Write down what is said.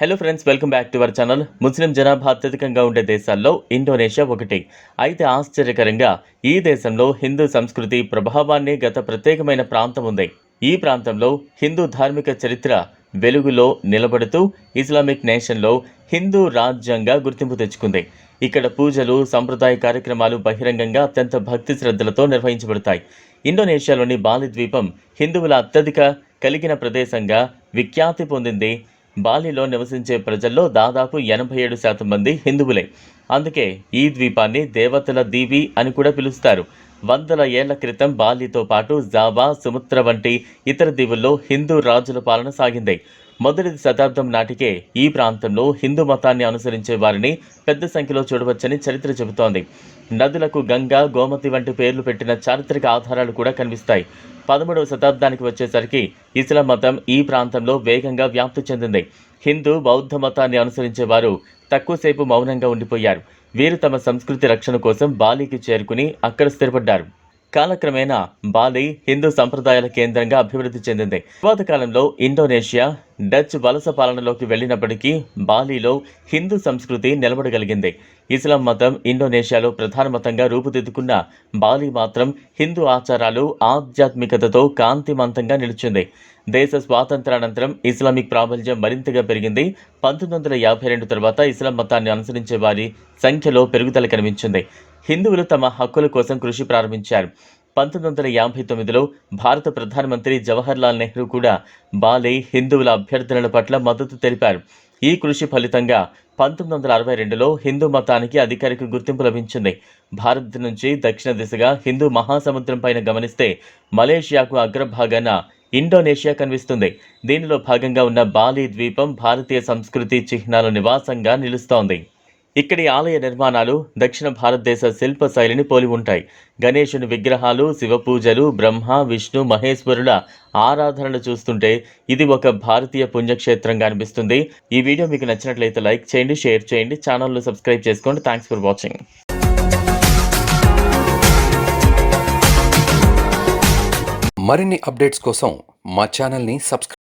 Hello friends welcome back to our channel ముస్లిం జనాభా అత్యధికంగా ఉండే దేశాల్లో ఇండోనేషియా ఒకటి. అయితే ఆశ్చర్యకరంగా ఈ దేశంలో హిందూ సంస్కృతి ప్రభావాన్ని గత ప్రత్యేకమైన ప్రాంతం ఉంది. ఈ ప్రాంతంలో హిందూ ధార్మిక చరిత్ర వెలుగులో నిలబడుతూ ఇస్లామిక్ నేషన్లో హిందూ రాజ్యంగా గుర్తింపు తెచ్చుకుంది. ఇక్కడ పూజలు సంప్రదాయ కార్యక్రమాలు బహిరంగంగా అత్యంత భక్తి శ్రద్ధలతో నిర్వహించబడతాయి. ఇండోనేషియాలోని బాలి ద్వీపం హిందువుల అత్యధిక కలిగిన ప్రదేశంగా విఖ్యాతి పొందింది. బాలిలో నివసించే ప్రజల్లో దాదాపు ఎనభై ఏడు శాతం మంది హిందువులే. అందుకే ఈ ద్వీపాన్ని దేవతల దీవి అని కూడా పిలుస్తారు. వందల ఏళ్ళ క్రితం బాలితో పాటు జావా సుముత్ర వంటి ఇతర దీవుల్లో హిందూ రాజుల పాలన సాగింది. మొదటి శతాబ్దం నాటికే ఈ ప్రాంతంలో హిందూ మతాన్ని అనుసరించే వారిని పెద్ద సంఖ్యలో చూడవచ్చని చరిత్ర చెబుతోంది. నదులకు గంగా గోమతి వంటి పేర్లు పెట్టిన చారిత్రక ఆధారాలు కూడా కనిపిస్తాయి. పదమూడవ శతాబ్దానికి వచ్చేసరికి ఇస్లాం మతం ఈ ప్రాంతంలో వేగంగా వ్యాప్తి చెందింది. హిందూ బౌద్ధ మతాన్ని అనుసరించే వారు తక్కువసేపు మౌనంగా ఉండిపోయారు. వీరు తమ సంస్కృతి రక్షణ కోసం బాలీకి చేరుకుని అక్కడ స్థిరపడ్డారు. కాలక్రమేణా బాలి హిందూ సంప్రదాయాల కేంద్రంగా అభివృద్ధి చెందింది. తర్వాత కాలంలో ఇండోనేషియా డచ్ వలస పాలనలోకి వెళ్ళినప్పటికీ బాలీలో హిందూ సంస్కృతి నిలబడగలిగింది. ఇస్లాం మతం ఇండోనేషియాలో ప్రధాన మతంగా రూపుదిద్దుకున్న బాలి మాత్రం హిందూ ఆచారాలు ఆధ్యాత్మికతతో కాంతిమంతంగా నిలిచింది. దేశ స్వాతంత్రానంతరం ఇస్లామిక్ ప్రాబల్యం మరింతగా పెరిగింది. పంతొమ్మిది వందల యాభై రెండు తర్వాత ఇస్లాం మతాన్ని అనుసరించే వారి సంఖ్యలో పెరుగుదల కనిపించింది. హిందువులు తమ హక్కుల కోసం కృషి ప్రారంభించారు. పంతొమ్మిది వందల యాభై తొమ్మిదిలో భారత ప్రధానమంత్రి జవహర్లాల్ నెహ్రూ కూడా బాలే హిందువుల అభ్యర్థనల పట్ల మద్దతు తెలిపారు. ఈ కృషి ఫలితంగా పంతొమ్మిది వందల అరవై రెండులో హిందూ మతానికి అధికారిక గుర్తింపు లభించింది. భారత్ నుంచి దక్షిణ దిశగా హిందూ మహాసముద్రం పైన గమనిస్తే మలేషియాకు అగ్రభాగాన ఇండోనేషియా కనిపిస్తుంది. దీనిలో భాగంగా ఉన్న బాలి ద్వీపం భారతీయ సంస్కృతి చిహ్నాల నివాసంగా నిలుస్తోంది. ఇక్కడి ఆలయ నిర్మాణాలు దక్షిణ భారతదేశ శిల్ప శైలిని పోలి ఉంటాయి. గణేశుని విగ్రహాలు శివ పూజలు బ్రహ్మ విష్ణు మహేశ్వరుల ఆరాధనలు చూస్తుంటే ఇది ఒక భారతీయ పుణ్యక్షేత్రంగా అనిపిస్తుంది. ఈ వీడియో మీకు నచ్చినట్లయితే లైక్ చేయండి షేర్ చేయండి ఛానల్ను సబ్స్క్రైబ్ చేసుకోండి. థ్యాంక్స్ ఫర్ వాచింగ్ మరిన్ని అప్డేట్స్ కోసం మా ఛానల్ని సబ్స్క్రైబ్